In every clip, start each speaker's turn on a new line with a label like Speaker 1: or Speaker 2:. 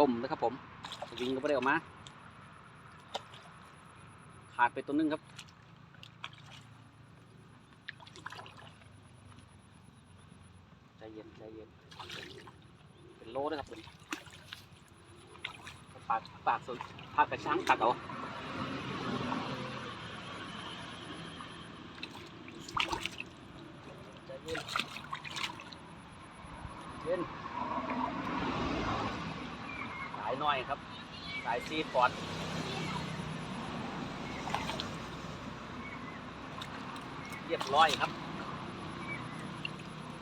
Speaker 1: บ่มนะครับผมสวิงก็ไม่ได้ออกมา ขาดไปตัวหนึงครับ ใจเย็นใจเย็น เป็นโลด้วยครับผมปากปากสุดปากกระช้างตักเอาใจเย็นเย็น น้อยครับ สายซีฟอดเรียบร้อยครับ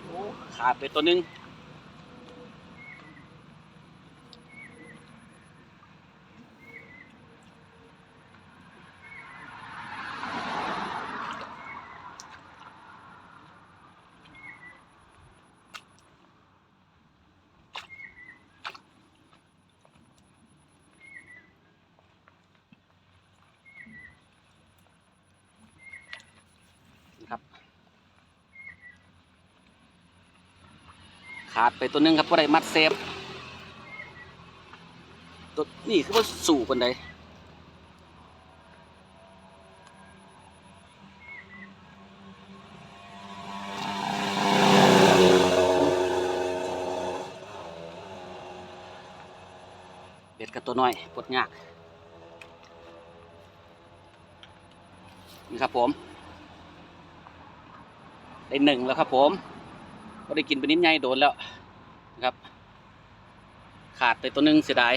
Speaker 1: โอ้ขาดไปตัวหนึง ขาดไปตัวหนึงครับเพราะได้มัดเซฟตัวนี่คือว่าสู่คนใดเบ็ดกับตัวน้อยปวดยากนี่ครับผม ได้หนึ่งแล้วครับผม ก็ได้กินไปนิดใหญ่โดนแล้วนะครับ ขาดไปตัวหนึงเสียดาย